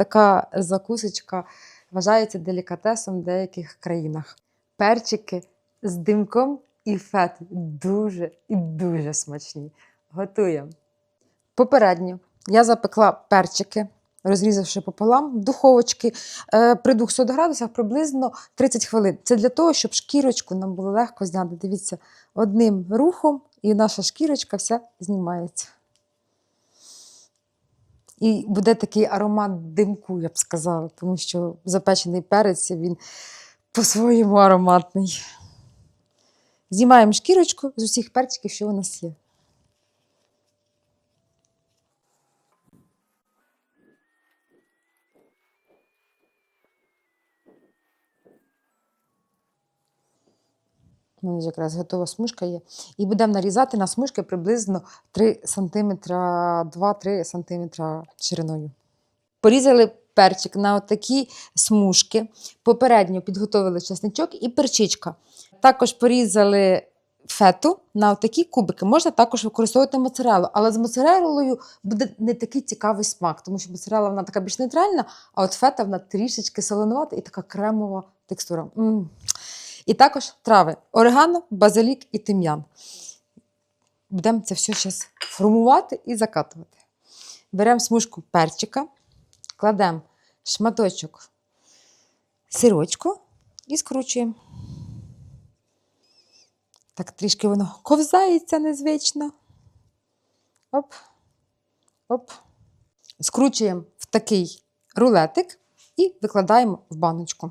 така закусочка вважається делікатесом в деяких країнах. Перчики з димком і фет дуже і дуже смачні. Готуємо. Попередньо я запекла перчики, розрізавши пополам духовочки е, при 200 градусах приблизно 30 хвилин. Це для того, щоб шкірочку нам було легко зняти. Дивіться, одним рухом і наша шкірочка вся знімається. І буде такий аромат димку, я б сказала, тому що запечений перець він по-своєму ароматний. Знімаємо шкірочку з усіх перчиків, що у нас є. У мене якраз готова смужка є. І будемо нарізати на смужки приблизно 3 см, 2-3 см шириною. Порізали перчик на отакі смужки. Попередньо підготовили чесничок і перчичка. Також порізали фету на такі кубики. Можна також використовувати моцарелу, але з моцарелою буде не такий цікавий смак, тому що моцарела вона така більш нейтральна, а от фета вона трішечки солонувата і така кремова текстура. М. І також трави: орегано, базилік і тим'ян. Будемо це все зараз формувати і закатувати. Беремо смужку перчика, кладемо шматочок сирочку і скручуємо. Так трішки воно ковзається незвично. Оп, оп. Скручуємо в такий рулетик і викладаємо в баночку.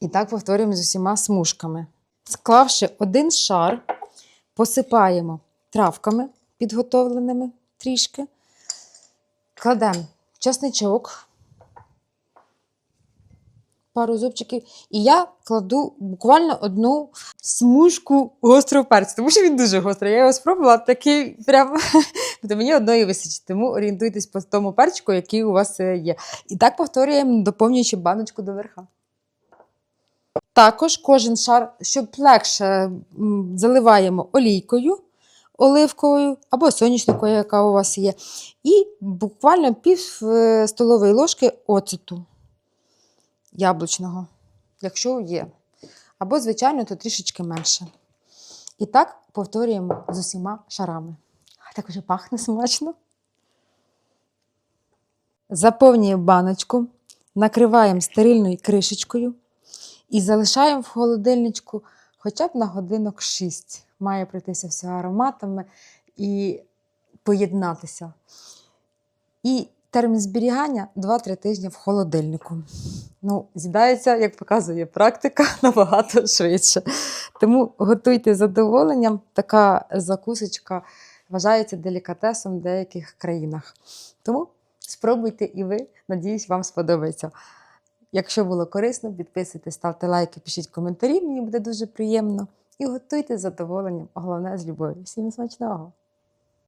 І так повторюємо з усіма смужками. Склавши один шар, посипаємо травками підготовленими трішки, кладемо часничок, пару зубчиків, і я кладу буквально одну смужку гострого перцю, тому що він дуже гострий. Я його спробувала такий прям. Тобто мені одної висить, тому орієнтуйтесь по тому перчику, який у вас е, є. І так повторюємо, доповнюючи баночку до верха. Також кожен шар, щоб легше заливаємо олійкою оливковою або соняшниковою, яка у вас є. І буквально пів е, столової ложки оцету яблучного, якщо є. Або, звичайно, то трішечки менше. І так повторюємо з усіма шарами. А Так вже пахне смачно. Заповнюємо баночку, накриваємо стерильною кришечкою і залишаємо в холодильничку хоча б на годинок 6. Має пройтися все ароматами і поєднатися. І термін зберігання 2-3 тижні в холодильнику. Ну, з'їдається, як показує практика, набагато швидше. Тому готуйте з задоволенням. Така закусочка вважається делікатесом в деяких країнах. Тому спробуйте і ви. Надіюсь, вам сподобається. Якщо було корисно, підписуйтесь, ставте лайки, пишіть коментарі, мені буде дуже приємно. І готуйте з задоволенням, головне з любов'ю. Всім смачного!